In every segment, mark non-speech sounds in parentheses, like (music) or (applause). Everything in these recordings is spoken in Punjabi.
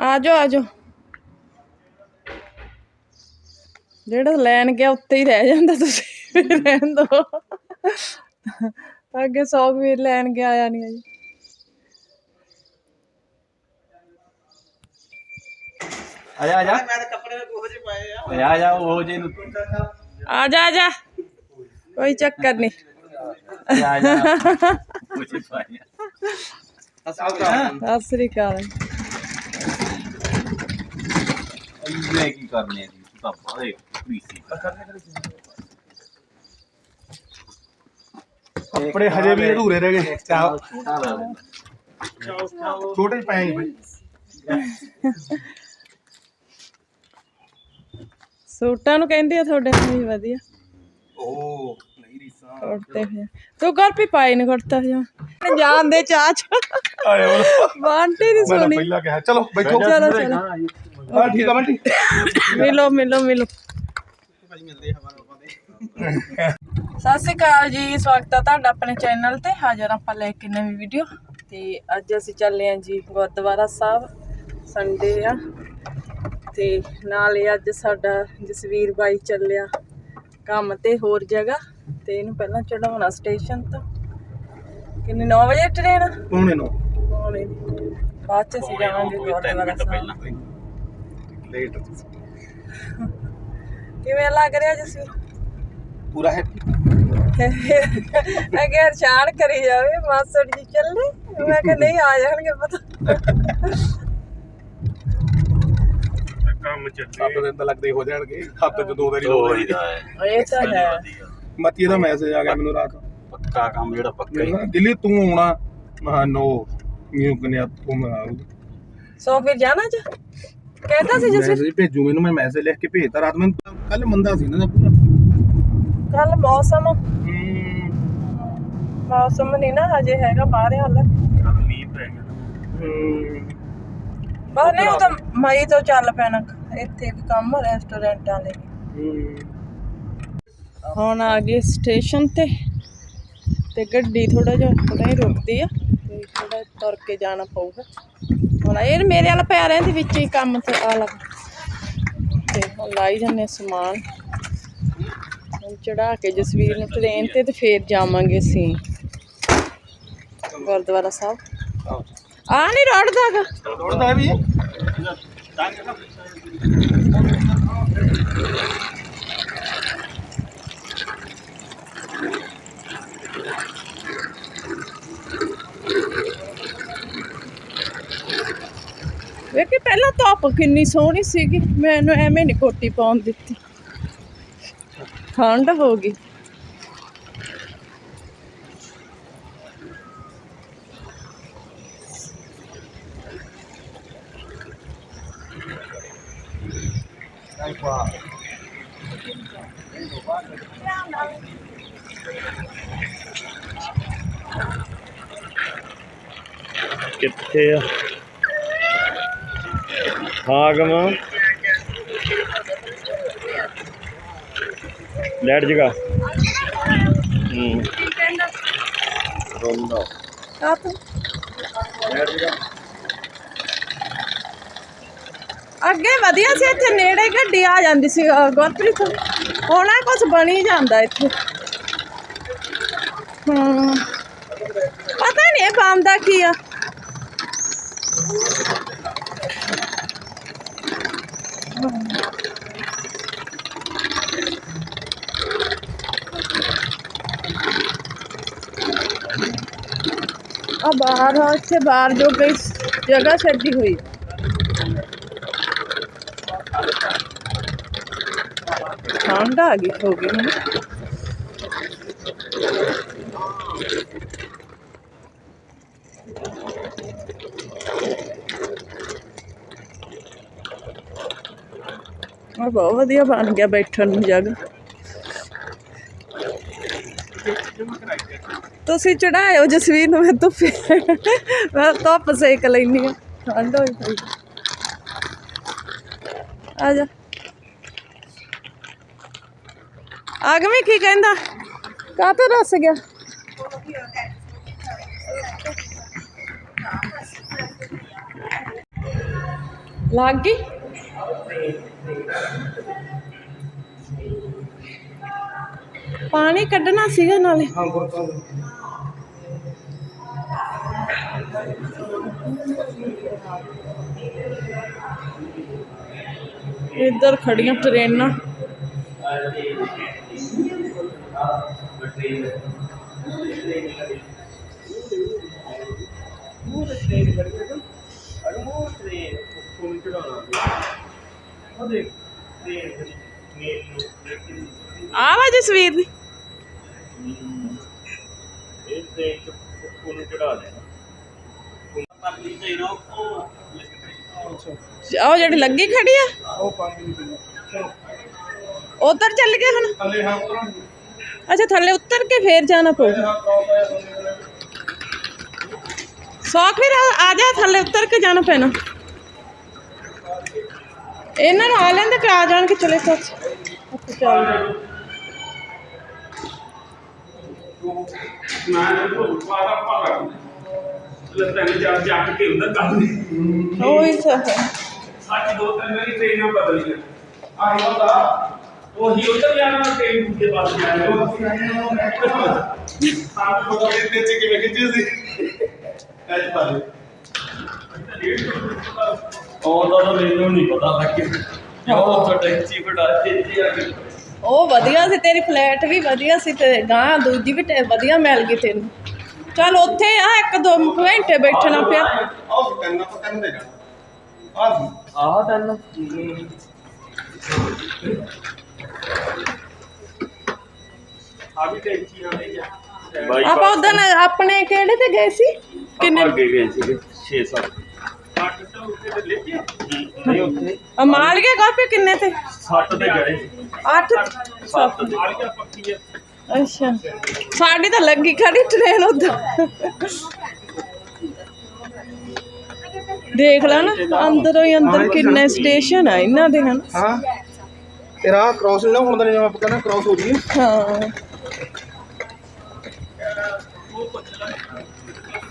ਆ ਜਾਓ ਆ ਜਾਓ ਜਿਹੜਾ ਲੈਣ ਗਿਆ ਉੱਤੇ ਹੀ ਰਹਿ ਜਾਂਦਾ ਤੁਸੀਂ। ਰਹਿਣ ਦੋ। ਅੱਗੇ ਸੌ ਵੀ ਲੈਣ ਗਿਆ ਆਇਆ ਨਹੀਂ ਜੀ ਆ ਜਾ ਆ ਜਾ ਮੈਂ ਤਾਂ ਕੱਪੜੇ ਉਹੋ ਜਿਹੇ ਪਾਏ ਆ ਆ ਜਾ ਉਹ ਜੇ ਨੂੰ। ਆ ਜਾ ਆ ਜਾ ਕੋਈ ਚੱਕਰ (laughs) ਨਹੀਂ ਆ ਜਾ ਉਹ ਜੇ ਪਾਏ ਆ ਸਤਿ ਸ੍ਰੀ ਅਕਾਲ। ਇਹ ਕੀ ਕਰਨੇ ਜੀ? ਤੂੰ ਤਾਂ ਬਾਹਰੇ ਪੀਸੀ ਕੱਪੜੇ ਹਜੇ ਵੀ ਅਧੂਰੇ ਰਹਿ ਗਏ। ਚਾਹ ਛੋਟਾ ਲੈ ਪਏ ਜੀ ਸੂਟਾਂ ਨੂੰ ਕਹਿੰਦੇ ਆ ਤੁਹਾਡੇ ਨੂੰ ਵੀ ਵਧੀਆ। ਓ ਨਹੀਂ ਰੀਸਾ। ਕੁੜਤੇ ਫਿਰ। ਤੂੰ ਘਰ ਵੀ ਪਾਈ ਨਹੀਂ ਕੁੜਤਾ ਜਾ ਜਾਣ ਦੇ ਚਾਹ ਚ। ਆਏ ਬੋਲੋ ਬਾਂਟੀ ਦੀ ਮੈਂ ਸੋਣੀ ਪਹਿਲਾਂ ਕਿਹਾ ਚਲੋ ਬੈਠੋ। ਚਲੋ ਚਲੋ। ਹਾਂ ਠੀਕ ਆ ਬੰਟੀ। ਮਿਲੋ ਮਿਲੋ ਮਿਲੋ। ਸਤਿ ਸ਼੍ਰੀ ਅਕਾਲ ਜੀ ਸਵਾਗਤ ਹੈ ਤੁਹਾਡਾ ਆਪਣੇ ਚੈਨਲ ਤੇ। ਹਾਜ਼ਰ ਆਪਾਂ ਲੈ ਕੇ ਨਵੀਂ ਵੀਡੀਓ। ਤੇ ਅੱਜ ਅਸੀਂ ਚੱਲੇ ਆਂ ਜੀ ਗੁਰਦੁਆਰਾ ਸਾਹਿਬ ਸੰਡੇ ਆ। ਤੇ ਨਾਲ ਹੀ ਅੱਜ ਸਾਡਾ ਜਸਵੀਰ ਬਾਈ ਚੱਲਿਆ ਕੰਮ ਤੇ ਹੋਰ ਜਗ੍ਹਾ। ਤੇ ਇਹਨੂੰ ਪਹਿਲਾਂ ਚੜਾਉਣਾ ਸਟੇਸ਼ਨ ਤੋਂ। ਕਿੰਨੇ 9 ਵਜੇ ਟ੍ਰੇਨ ਪੌਣੇ ਨੂੰ। ਪੌਣੇ ਦੀ। ਬਾਅਦ ਚ ਅਸੀਂ ਜਾਵਾਂਗੇ ਗੁਰਦੁਆਰਾ ਸਾਹਿਬ। ਲੇਟ ਕਿਵੇਂ ਲੱਗ ਰਿਹਾ ਜਸਵੀਰ? ਪੂਰਾ ਹੈ ਮੈਂ ਕਿਹਾ ਸ਼ਾਨ ਕਰੀ ਜਾਵੇ ਮਾਸੜ ਜੀ ਚੱਲੇ ਮੈਂ ਕਿਹਾ ਨਹੀਂ ਆ ਜਾਣਗੇ ਪਤਾ। ਕੰਮ ਚੱਲੇ। ਸੱਤ ਦਿਨ ਤਾਂ ਲੱਗਦੇ ਹੋ ਜਾਣਗੇ। ਹੱਥ ਚ ਦੋ ਵਾਰੀ ਹੋ ਹੋ ਹੀ ਦਾ ਹੈ ਇਹ ਤਾਂ ਹੈ। ਮੱਤੀ ਦਾ ਮੈਸੇਜ ਆ ਗਿਆ ਮੈਨੂੰ ਰਾਤ। ਪੱਕਾ ਕੰਮ ਜਿਹੜਾ ਪੱਕਾ ਹੀ। ਦਿੱਲੀ ਤੂੰ ਆਉਣਾ। ਮਹਾ ਨੋ ਨਿਊ ਕਨਿਆ ਤੂੰ ਮੈਂ ਸੋ ਫਿਰ ਜਾਣਾ ਚ ਕਹਿੰਦਾ ਸੀ ਜਸਵੀਰ? ਮੈਸੇਜ ਭੇਜੂ ਮੈਨੂੰ ਮੈਂ ਮੈਸੇਜ ਲਿਖ ਕੇ ਭੇਜਤਾ। ਰਾਤ ਮੈਨੂੰ ਕੱਲ ਮੰਦਾ ਸੀ ਨਾ ਪੂਰਾ ਕੱਲ ਮੌਸਮ? ਹੂੰ। ਮੌਸਮ ਨਹੀਂ ਨਾ ਹਜੇ ਹੈਗਾ ਬਾਹਰ ਹਾਲ। ਮੀਂਹ ਪੈ ਗਿਆ ਹੂੰ। ਬਾਹਰ ਨਹੀਂ ਉਹ ਤਾਂ ਮਈ ਤੋਂ ਚੱਲ ਪੈਣਾ। ਇੱਥੇ ਵੀ ਕੰਮ ਰੈਸਟੋਰੈਂਟਾਂ ਦੇ। ਹੁਣ ਆ ਗਏ ਸਟੇਸ਼ਨ ਤੇ। ਤੇ ਗੱਡੀ ਥੋੜਾ ਜਿਹਾ ਥੋੜਾ ਹੀ ਰੁਕਦੀ ਆ। ਤੇ ਥੋੜਾ ਤੁਰ ਕੇ ਜਾਣਾ ਪਊਗਾ। ਹੁਣ ਇਹ ਮੇਰੇ ਵਾਲਾ ਪਿਆ ਰਹਿੰਦੇ ਵਿੱਚ ਹੀ ਕੰਮ ਤੇ ਆ ਲੱਗ। ਤੇ ਹੁਣ ਲਾਈ ਜਾਂਦੇ ਸਮਾਨ। ਹੁਣ ਚੜਾ ਕੇ ਜਸਵੀਰ ਨੂੰ ਟ੍ਰੇਨ ਤੇ ਤੇ ਫੇਰ ਜਾਵਾਂਗੇ ਅਸੀਂ। ਗੁਰਦੁਆਰਾ ਸਾਹਿਬ। ਆ ਨਹੀਂ ਰੜਦਾਗਾ ਦੌੜਦਾ ਵੀ ਪਹਿਲਾਂ ਧੁੱਪ ਕਿੰਨੀ ਸੋਹਣੀ ਸੀਗੀ, ਮੈਨੂੰ ਐਵੇਂ ਨਹੀਂ ਕੋਟੀ ਪਾਉਣ ਦਿੱਤੀ। ਠੰਡ ਹੋ ਗਈ। ਕਿੱਥੇ ਆ? ਹਾਗਮ ਲੈਟ ਜਗਾ ਹੂੰ ਰੋਂਦਾ ਆ ਤੂੰ ਅੱਗੇ ਵਧੀਆ ਸੀ, ਇੱਥੇ ਨੇੜੇ ਗੱਡੀ ਆ ਜਾਂਦੀ ਸੀ, ਅਹ ਗੁਰਪ੍ਰੀਤ। ਹੁਣ ਆ ਕੁਝ ਬਣੀ ਜਾਂਦਾ ਇੱਥੇ। ਹੂੰ ਪਤਾ ਨਹੀਂ ਇਹ ਬੰਦਾ ਕੀ ਆ। ਆ ਬਾਹਰ ਆ ਇੱਥੇ ਬਾਹਰ ਜੋ ਕੋਈ ਜਗ੍ਹਾ ਛੱਡੀ ਹੋਈ ਠੰਡ ਆ ਗਈ ਹੋ ਗਈ ਮੈਨੂੰ ਆ ਬਹੁਤ ਵਧੀਆ ਬਣ ਗਿਆ ਬੈਠਣ ਨੂੰ ਜਗ੍ਹਾ ਤੁਸੀਂ ਚੜਾਇਓ ਜਸਵੀਰ ਨੂੰ ਮੈਂ ਧੁੱਪੇ। ਮੈਂ ਧੁੱਪ ਸੇਕ ਲੈਣੀ ਆ ਠੰਡ ਹੋਈ ਪਈ। ਆ ਜਾ। ਆਗਮੀ ਕੀ ਕਹਿੰਦਾ? ਕਾਹਤੋਂ ਰਸ ਗਿਆ? ਲੱਗ ਗਈ? ਪਾਣੀ ਕੱਢਣਾ ਸੀਗਾ ਨਾਲੇ। ਹਾਂ ਗੁਰਤਾ ਇੱਧਰ ਖੜੀਆਂ ਟ੍ਰੇਨਾਂ ਆ ਵਾ ਜਸਵੀਰ ਦੀ ਇਹ ਤੇ ਉਹਨੂੰ ਚੜਾ ਦੇਣਾ ਉਹ ਜਿਹੜੀ ਲੱਗੀ ਖੜੀ ਆ? ਉਹ ਪਾਣੀ ਉਧਰ ਚੱਲ ਗਏ ਹੁਣ? ਥੱਲੇ ਹਾਂ ਅੱਛਾ, ਥੱਲੇ ਉਤਰ ਕੇ ਫੇਰ ਜਾਣਾ ਪਊ। ਸੌਖ ਵੀਰ, ਆ ਜਾ, ਥੱਲੇ ਉਤਰ ਕੇ ਜਾਣਾ ਪੈਣਾ। ਇਹਨਾਂ ਨੂੰ ਆ ਲੈਂਦੇ ਤੇ ਆ ਜਾਣਗੇ, ਚਲੇ ਸੱਚ ਆਪਾਂ ਚੱਲਦੇ ਮੈਂ ਉਹ ਪਾਰਾ ਪਾਰਾ ਲੱਤਾਂ ਨੇ ਜਾ ਜੱਟ ਕੇ ਹੁੰਦਾ ਕੰਮ ਉਹੀ ਸਭ ਅੱਜ ਦੋ ਤਿੰਨ ਵਾਰੀ ਟ੍ਰੇਨਾਂ ਬਦਲੀਆਂ ਆਹੀ ਹੁੰਦਾ। ਉਹੀ ਉੱਧਰ ਜਾਣਾ ਟ੍ਰੇਨ ਦੂਜੇ ਪਾਸੇ ਜਾਣਾ ਆਪ ਪਤਾ ਨਹੀਂ ਤੇ ਕਿਵੇਂ ਖਿੱਚੀ ਸੀ। ਐਜ ਪਾਲੇ ਉਹਦਾ ਤਾਂ ਮੈਨੂੰ ਨਹੀਂ ਪਤਾ ਲੱਗ ਉਹ ਤਾਂ ਟੈਕਸੀ ਫੜਾ ਦਿੱਤੀ ਆ ਕੇ। ਉਹ ਵਧੀਆ ਸੀ ਤੇਰੀ ਫਲੈਟ ਵੀ ਵਧੀਆ ਸੀ ਤੇ ਗਾਂ ਦੂਜੀ ਵੀ ਤੇ ਵਧੀਆ ਮਿਲ ਗਈ ਤੈਨੂੰ। ਚੱਲ ਉੱਥੇ ਆ ਇੱਕ ਦੋ ਘੰਟੇ ਬੈਠਣਾ ਪਿਆ। ਆਹ ਕੰਨਾ ਜਾਣਾ। ਆਹ ਆਹ ਆ ਵੀ ਟੈਂਕੀ ਆਪਾਂ ਉਦੋਂ ਆਪਣੇ ਕਿਹੜੇ ਤੇ ਗਏ ਸੀ? ਕਿੰਨੇ? ਅੱਗੇ ਗਏ ਸੀਗੇ 6 7 ਅੱਠ ਤਾਂ ਉੱਤੇ ਤੇ ਲੈ ਕੇ ਨਹੀਂ ਉੱਥੇ। ਮਾਲ ਗਏ ਕਾਪੇ ਕਿੰਨੇ ਤੇ? 7 ਤੇ ਗਏ। ਸੀ 8 7 ਤੇ ਨਾਲ ਕਿਆ ਪੱਕੀ ਆ। ਅੱਛਾ। ਸਾਡੀ ਤਾਂ ਲੱਗੀ ਖੜੀ ਟ੍ਰੇਨ ਉਧਰ। ਦੇਖ ਲੈ ਨਾ ਅੰਦਰੋਂ ਹੀ ਅੰਦਰ ਕਿੰਨੇ ਸਟੇਸ਼ਨ ਆ ਇਹਨਾਂ ਦੇ ਹਨ। ਹਾਂ। ਤੇਰਾ ਕ੍ਰਾਸ ਨਾ ਹੁੰਦਾ ਨਹੀਂ ਆਪਾਂ ਕਹਿੰਦਾ ਕ੍ਰਾਸ ਹੋ ਗਈ ਹਾਂ।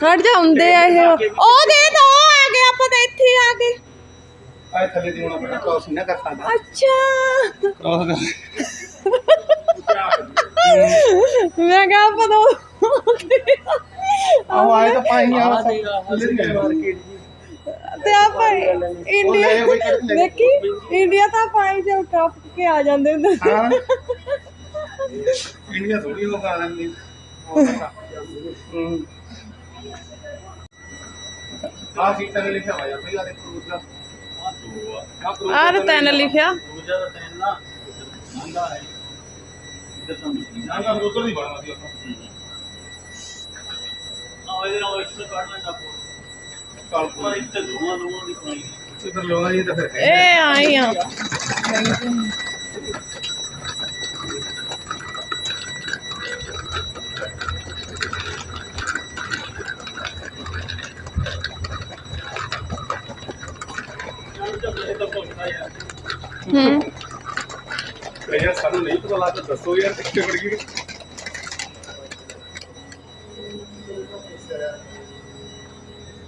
ਹਟ ਜਾ ਹੁੰਦੇ ਆ ਇਹ। ਉਹ ਦੇ ਦੋ ਆ ਗਏ ਆਪਾਂ ਤਾਂ ਇੱਥੇ ਆ ਗਏ। ਆਏ ਥੱਲੇ ਦੀ ਹੋਣਾ ਪੈਣਾ ਕ੍ਰਾਸ ਨਹੀਂ ਨਾ ਕਰ ਸਕਦਾ। ਅੱਛਾ। ਕ੍ਰਾਸ ਮੈਂ ਕਿਹਾ ਆਪਾਂ ਤਾਂ ਆਹ ਆਏ ਤਾਂ ਪਾਈ ਆ ਮਾਰਕੀਟ ਤੇ ਆਪਾਂ ਇੰਡੀਆ ਲੈ ਕੋਈ ਕੱਢ ਲੈ। ਦੇਖੀ ਇੰਡੀਆ ਤਾਂ ਪਾਈ ਜੇ ਟੱਪ ਕੇ ਆ ਜਾਂਦੇ ਹੁੰਦੇ ਸੀ। ਹਾਂ ਇੰਡੀਆ ਥੋੜੀ ਹੋ ਗਾ ਲੈਂਦੀ ਹੂੰ ਆ ਸੀਟਾਂ ਨੇ ਲਿਖਿਆ ਹੋਇਆ ਭਈ ਆ ਦੇ ਕਰੂਜ਼ ਦਾ ਆਹ ਤੈਨ ਲਿਖਿਆ ਦੂਜਾ ਤਾਂ ਤੈਨੂੰ ਨਾ ਮੰਗਾ ਹੈ ਇੱਧਰ ਤਾਂ ਨਹੀਂ ਨਾ ਨਾ ਉਧਰ ਨਹੀਂ ਬਣਨਾ ਸੀ ਆਪਾਂ। ਆ ਇਹਦੇ ਨਾਲ ਇੱਥੇ ਕੱਢ ਲੈਂਦਾ ਪੋ ਕਾਲ ਪਰ ਇੱਥੇ ਦੋਵਾਂ ਦੋਵਾਂ ਦੀ ਪਾਈ ਇਧਰ ਲਿਆਉਣਾ ਜੀ ਤਾਂ ਫਿਰ ਇਹ ਆਈ ਆ। ਹੂੰ। ਯਾਰ ਸਾਨੂੰ ਨਹੀਂ ਪਤਾ ਲੱਗਦਾ ਦੱਸੋ ਯਾਰ ਕਿੱਥੇ ਵੜ ਗਈ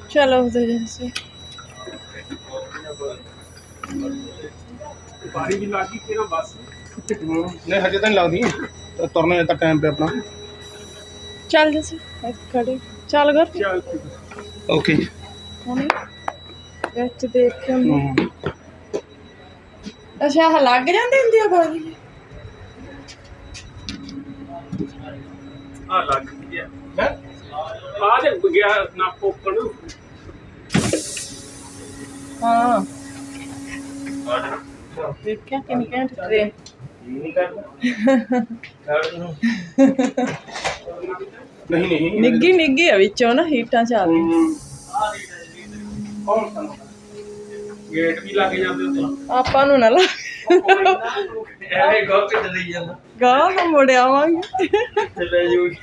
ਚਲੋ ਉਧਰ ਜੈਸੇ ਪਾਣੀ ਵੀ ਲੱਗੀ ਕਿਹੜਾ ਬਸ? ਨਹੀਂ ਹਜੇ ਤਾਂ ਨਹੀਂ ਲੱਗਦੀ। ਤਾਂ ਤੁਰਨੇ ਤਾਂ ਟਾਈਮ ਤੇ ਆਪਣਾ। ਚੱਲ ਜੈਸੇ ਖੜੇ। ਚੱਲ ਕਰ ਚੱਲ। ਓਕੇ ਹੁਣੇ। ਵਿੱਚ ਦੇਖ ਕੇ। ਅੱਛਾ ਲੱਗ ਜਾਂਦੀ ਹੁੰਦੀ ਆ ਬਾਜੀ ਆ ਲੱਗ ਗਿਆ ਹੈ। ਆ ਦੇ ਗਿਆ ਨਾ ਪੋਕਣ ਹਾਂ। ਦੇਖਿਆ ਕਿੰਨੀ ਘੈਂਟ ਟ੍ਰੇਨ ਨਹੀਂ ਕਰਦਾ। ਨਹੀਂ ਨਹੀਂ ਨਿੱਗੀ ਨਿੱਗੀ ਆ ਵਿੱਚੋਂ ਨਾ ਹੀਟਾਂ ਚੱਲਦੀਆਂ ਕੌਣ ਸਾਨੂੰ ਗੇਟ ਵੀ ਲੱਗ ਜਾਂਦੇ ਉੱਤੇ ਆਪਾਂ ਨੂੰ ਨਾ ਲਾ ਐਵੇਂ ਗੋ ਕੇ ਚਲੀ ਜਾਂਦਾ। ਗਾਹ ਨੂੰ ਮੁੜ ਆਵਾਂਗੇ। ਤੇ ਲੈ ਜੂਗੀ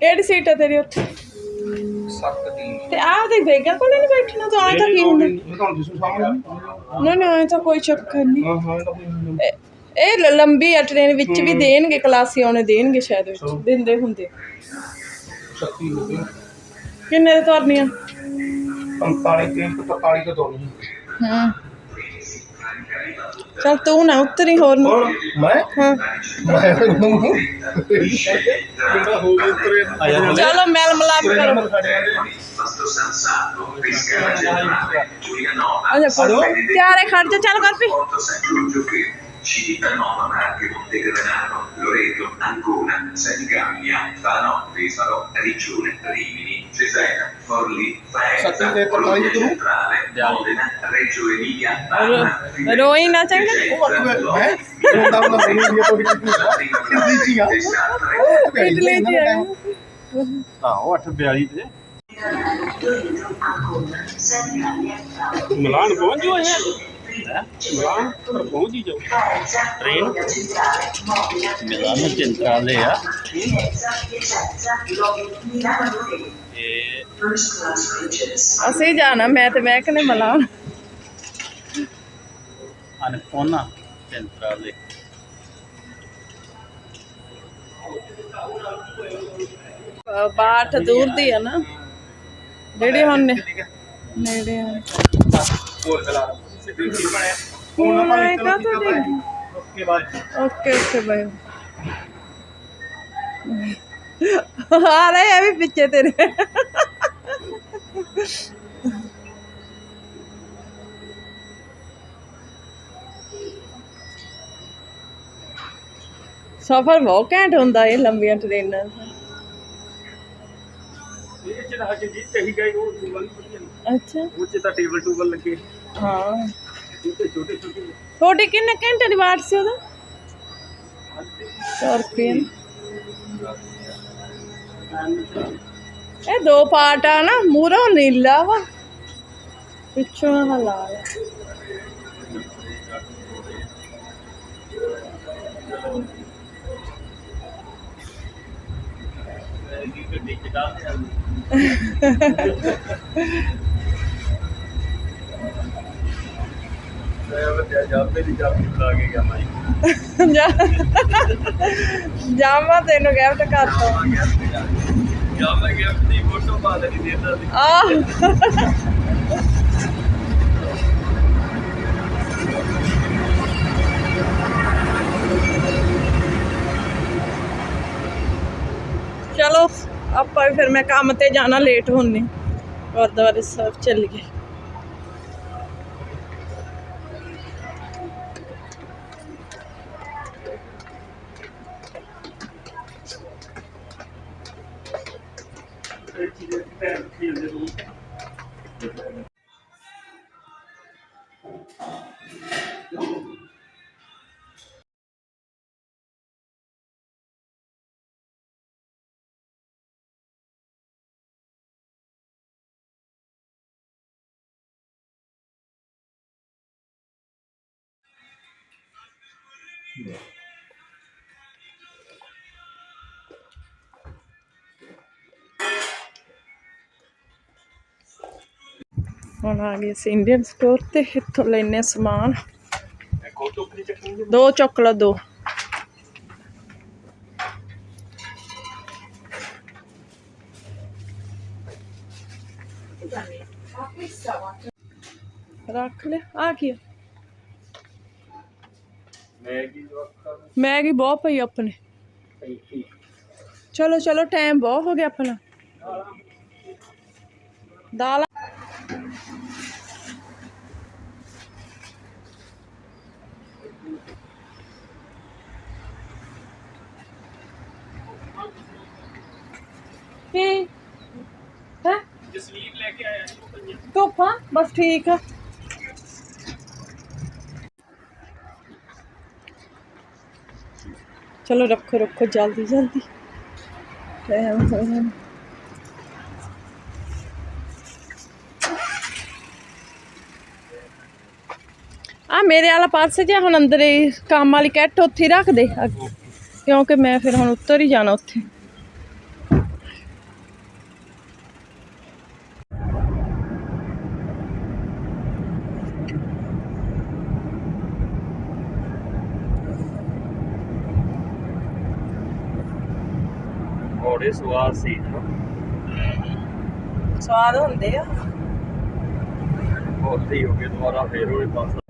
ਕਿਹੜੀ ਸੀਟ ਹੈ ਤੇਰੀ ਉੱਥੇ? ਸੱਤ ਦੀ। ਤੇ ਆਹ ਤੇ ਬੇਗਾ ਕੋਲੇ ਨਹੀਂ ਬੈਠਣਾ ਤਾਂ ਆਏ ਤਾਂ ਕੀ ਹੁੰਦਾ? ਇਹ ਤਾਂ ਦਿਸੂ ਸਾਹਮਣੇ। ਨਾ ਨਾ ਐਂ ਤਾਂ ਕੋਈ ਚੱਕਰ ਨਹੀਂ। ਹਾਂ ਹਾਂ ਇਹ ਲ- ਲੰਬੀ ਆ ਟ੍ਰੇਨ ਵਿੱਚ ਵੀ ਦੇਣਗੇ ਕਲਾਸੀ ਆਉਣੇ ਦੇਣਗੇ ਸ਼ਾਇਦ ਵਿੱਚ ਦਿੰਦੇ ਹੁੰਦੇ। ਸ਼ਕਤੀ ਹੋ ਗਈ ਕਿੰਨੇ ਦੇ ਤੁਰਨੀਆਂ 45 3 ਤੋਂ 45 ਤੋਂ ਦੋਣੀ ਹੂੰ। ਚਲ ਤੂੰ ਨਾ ਉਤਰੀ ਹੋਰ ਨਾ। ਮੈਂ? ਹਾਂ। ਮੈਂ ਨੂੰ। ਜਿਹੜਾ ਹੋ ਗਿਆ ਤੇਰੇ ਆਇਆ ਚਲੋ ਮੈਲ ਮਲਾਪ ਕਰੋ। ਅੱਛਾ ਖੜ ਜਾ। ਚੱਲ ਕਰ ਪੀ Porto San Giorgio che Civitanova, Marche, Montegranaro, Loreto, Ancona, Senigallia, Fano, Pesaro, Rigione, Rimini, Cesena, Forlì, Sette Faenza, e quaranta di tu? Centrale, Modena, Reggio Emilia, Parma, ਰੋਈ ਨਾ ਚੰਗਾ ਮੈਂ ਰੋਂਦਾ ਹੁੰਦਾ ਮੈਨੂੰ ਇਹ ਕੋਈ ਨਹੀਂ ਸੀ ਆ ਇਟਲੀ ਚ ਆ ਆਹੋ 842 ਤੇ ਮਿਲਾਨ ਪਹੁੰਚ ਜੋ ਹੈ ਮਿਲਾਨ ਪਰ ਪਹੁੰਚ ਜਾਓ ਟ੍ਰੇਨ ਮਿਲਾਨ ਚਿੰਤਰਾਲੇ ਆ ਅਸੀਂ ਜਾਣਾ ਮੈਂ ਤੇ ਮੈਂ ਕਨੇ ਮਲਾਨ ਅਨਕੋਨਾ ਚਿੰਤਰਾਲੇ ਬਾਠ ਦੂਰ ਦੀ ਆ ਨਾ। ਜਿਹੜੀ ਹੁਣ ਨੇ- ਨੇੜੇ ਆ। ਹੋਰ ਚਲਾ ਫੋਨ ਆਇਆ ਕਾ ਤੁਹਾਡੇ okay bye okay okay bye ਆ ਰਹੇ ਆ ਵੀ ਪਿੱਛੇ ਤੇਰੇ। ਸਫ਼ਰ ਬਹੁਤ ਘੈਂਟ ਹੁੰਦਾ ਇਹ ਲੰਬੀਆਂ ਟ੍ਰੇਨਾਂ ਦਾ ਇਹ ਜਿਹੜਾ ਹਜੇ ਚਾਹੀ ਗਈ ਉਹ ਵਧੀਆ। ਅੱਛਾ। ਉਹ ਚ ਤਾਂ ਟੇਬਲ ਟੂਬਲ ਲੱਗੇ। ਹਾਂ। ਛੋਟੇ ਛੋਟੇ ਛੋਟੇ ਤੁਹਾਡੇ ਕਿੰਨੇ ਘੰਟੇ ਦੀ ਵਾਟ ਸੀ ਉਹਦਾ? 100 ਰੁਪਏ। ਇਹ ਦੋ ਪਾਰਟ ਆ ਨਾ ਮੂਰੋਂ ਨੀਲਾ ਵਾ। ਪਿੱਛੋਂ ਆਹ ਲਾਲ ਆ। ਗੱਡੀ ਚ ਡਾਲ ਮੈਂ ਵੱਡਿਆ ਜਾਪੇ ਦੀ ਜਾਪੀ ਬੁਲਾ ਕੇ ਗਿਆ ਮੈਂ। ਜਾ- ਜਾਵਾਂ ਤੈਨੂੰ ਗਿਫਟ ਕਰਤਾ ਜਾਂ ਮੈਂ ਗਿਫਟ ਦੀ ਫੋਟੋ ਪਾ ਦੇਣੀ ਦੇਦਾ ਸੀ ਆ ਚਲੋ ਆਪਾਂ ਫਿਰ ਮੈਂ ਕੰਮ ਤੇ ਜਾਣਾ ਲੇਟ ਹੁੰਨੀ। ਗੁਰਦੁਆਰੇ ਸਾਹਿਬ ਚੱਲ ਗਏ ਹੁਣ ਆ ਗਏ ਅਸੀਂ ਇੰਡੀਅਨ ਸਟੋਰ ਤੇ, ਇੱਥੋਂ ਲੈਨੇ ਸਮਾਨ। ਦੋ ਚੁੱਕ ਦੋ। ਰੱਖ ਲੈ ਆ ਕੀ ਆ? ਮੈਗੀ ਜਵਾਕਾਂ ਮੈਗੀ ਬਹੁਤ ਪਈ ਆਪਣੇ ਨੂੰ ਚਲੋ ਚਲੋ ਟਾਈਮ ਬਹੁਤ ਹੋ ਗਿਆ ਆਪਣਾ ਦਾਲ ਕੀ ਹੈ ਜਸਲੀਨ ਲੈ ਕੇ ਆਇਆ ਸੀ ਉਹ ਪੰਜਾਂ ਧੁੱਪਾਂ ਬਸ ਠੀਕ ਆ ਚਲੋ ਰੱਖੋ ਰੱਖੋ, ਜਲਦੀ ਜਲਦੀ। ਟਾਈਮ ਹੋ ਗਿਆ ਆ ਮੇਰੇ ਵਾਲਾ ਪਾਸੇ ਜਿਹਾ ਹੁਣ ਅੰਦਰ ਕੰਮ ਵਾਲੀ ਕੈਟ ਉੱਥੇ ਹੀ ਰੱਖ ਦੇ। ਕਿਉਂਕਿ ਮੈਂ ਫਿਰ ਹੁਣ ਉੱਤਰ ਹੀ ਜਾਣਾ ਉੱਥੇ। ਘੋੜੇ ਸਵਾਰ ਸੀ। ਸਵਾਦ ਹੁੰਦੇ ਆ। ਬਹੁਤ ਹੀ ਹੋ ਗਏ ਦੁਬਾਰਾ ਫੇਰ ਉਹਦੇ ਪਾਸ।